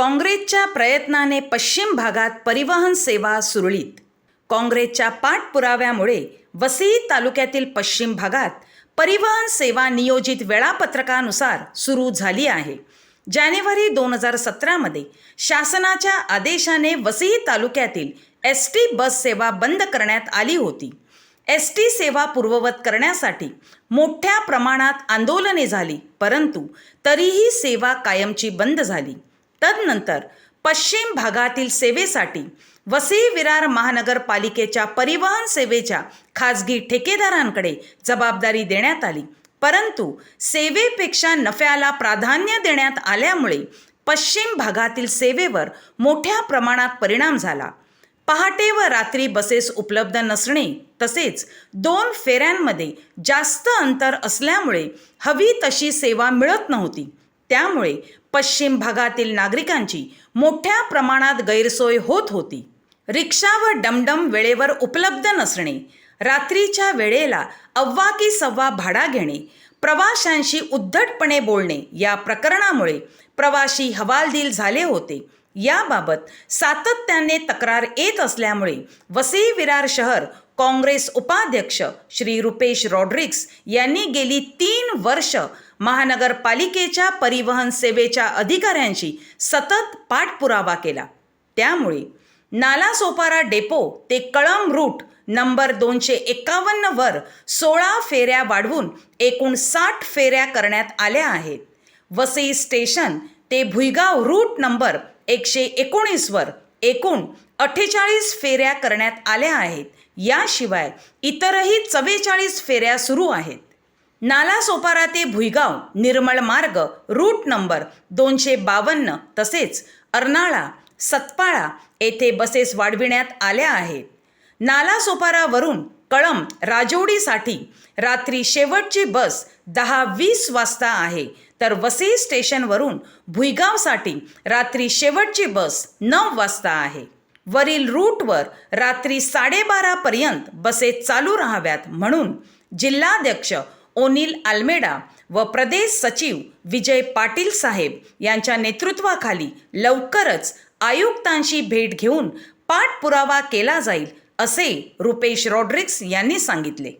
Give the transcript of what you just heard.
काँग्रेसच्या प्रयत्नाने पश्चिम भागात परिवहन सेवा सुरळीत. काँग्रेसच्या पाठपुराव्यामुळे वसई तालुक्यातील पश्चिम भागात परिवहन सेवा नियोजित वेळापत्रकानुसार सुरू झाली आहे. जानेवारी दोन हजार सतरामध्ये शासनाच्या आदेशाने वसई तालुक्यातील एस टी बस सेवा बंद करण्यात आली होती. एस टी सेवा पूर्ववत करण्यासाठी मोठ्या प्रमाणात आंदोलने झाली परंतु तरीही सेवा कायमची बंद झाली. तदनंतर पश्चिम भागातील सेवेसाठी वसई विरार महानगरपालिकेच्या परिवहन सेवेच्या खाजगी ठेकेदारांकडे जबाबदारी देण्यात आली. परंतु सेवेपेक्षा नफ्याला प्राधान्य देण्यात आल्यामुळे पश्चिम भागातील सेवेवर मोठ्या प्रमाणात परिणाम झाला. पहाटे व रात्री बसेस उपलब्ध नसणे तसेच दोन फेऱ्यांमध्ये जास्त अंतर असल्यामुळे हवी तशी सेवा मिळत नव्हती. त्यामुळे पश्चिम भागातील नागरिकांची मोठ्या प्रमाणात गैरसोय होत होती. रिक्षा व डमडम वेळेवर उपलब्ध नसणे रात्रीच्या वेळेला अव्वा की सव्वा भाडा घेणे प्रवाशांशी उद्धटपणे बोलणे या प्रकरणामुळे प्रवाशी हवालदिल झाले होते. याबाबत सातत्याने तक्रार येत असल्यामुळे वसई विरार शहर काँग्रेस उपाध्यक्ष श्री रुपेश रॉड्रिक्स यांनी गेली तीन वर्ष महानगरपालिकेच्या परिवहन सेवेच्या अधिकाऱ्यांशी सतत पाठपुरावा केला. त्यामुळे नालासोपारा डेपो ते कळंब रूट नंबर दोनशे एकावन्नवर सोळा फेऱ्या वाढवून एकूण साठ फेऱ्या करण्यात आल्या आहेत. वसई स्टेशन ते भुईगाव रूट नंबर एकशे एकोणीसवर एकूण अठ्ठेचाळीस फेऱ्या करण्यात आल्या आहेत. याशिवाय इतरही चव्वेचाळीस फेऱ्या सुरू आहेत. नालासोपारा ते भुईगाव निर्मळ मार्ग रूट नंबर दोनशे बावन्न तसेच अर्नाळा सतपाळा येथे बसेस वाढविण्यात आल्या आहेत. नालासोपारावरून कळंब राजौडीसाठी रात्री शेवटची बस दहा वीस वाजता आहे. तर वसई स्टेशनवरून भुईगावसाठी रात्री शेवटची बस नऊ वाजता आहे. वरील रूटवर रात्री साडेबारापर्यंत बसेस चालू राहाव्यात म्हणून जिल्हाध्यक्ष ओनिल आल्मेडा व प्रदेश सचिव विजय पाटील साहेब यांच्या नेतृत्वाखाली लवकरच आयुक्तांशी भेट घेऊन पाठपुरावा केला जाईल असे रुपेश रॉड्रिक्स यांनी सांगितले.